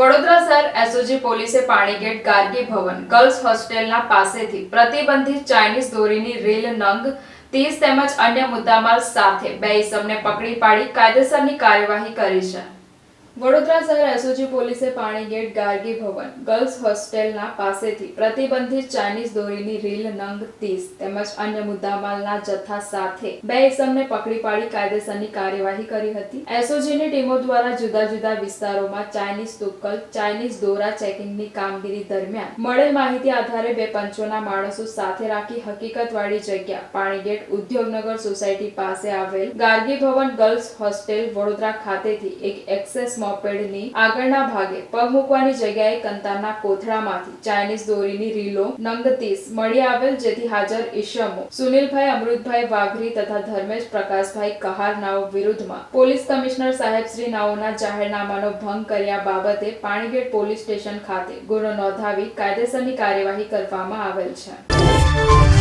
શહેર એસઓજી પોલીસે પાણીગેટ ગાર્ગી ભવન ગર્લ્સ હોસ્ટેલના પાસેથી પ્રતિબંધિત ચાઇનીઝ દોરીની રેલ નંગ ત્રીસ તેમજ અન્ય મુદ્દામાલ સાથે બે ઇસમને પકડી પાડી કાયદેસરની કાર્યવાહી કરી છે. વડોદરા શહેર એસઓજી પોલીસે પાણીગેટ ગાર્ગી ભવન ગર્લ્સ હોસ્ટેલના પાસેથી પ્રતિબંધિત ચાઇનીઝ દોરીની રીલ નંગ ત્રીસ તેમજ અન્ય મુદ્દામાલના જથ્થા સાથે બે ઇસમને પકડી પાડી કાયદેસરની કાર્યવાહી કરી હતી. એસઓજીની ટીમો દ્વારા જુદા જુદા વિસ્તારોમાં ચાઇનીઝ તુક્કલ, ચાઇનીઝ દોરા ચેકિંગની કામગીરી દરમિયાન મળેલ માહિતી આધારે બે પંચોના માણસો સાથે રાખી હકીકતવાળી જગ્યા પાણીગેટ ઉદ્યોગનગર સોસાયટી પાસે આવેલ ગાર્ગી ભવન ગર્લ્સ હોસ્ટેલ વડોદરા ખાતેથી એક એક્સેસ મોપેડની આગળના ભાગે પગ મૂકવાની જગ્યાએ કંતારના કોથળામાંથી ચાઇનીઝ દોરીની રીલો નંગતીસ મળી આવેલ જેથી હાજર ઈશમો. સુનિલભાઈ, અમૃતભાઈ વાઘરી તથા ધર્મેશ પ્રકાશભાઈ કહાર નાઓ વિરુદ્ધમાં પોલીસ કમિશનર સાહેબ શ્રી નાઓના જાહેરનામાનો ભંગ કર્યા બાબતે પાણીગેટ પોલીસ સ્ટેશન ખાતે ગુનો નોંધાવી કાયદેસરની કાર્યવાહી કરવામાં આવેલ છે.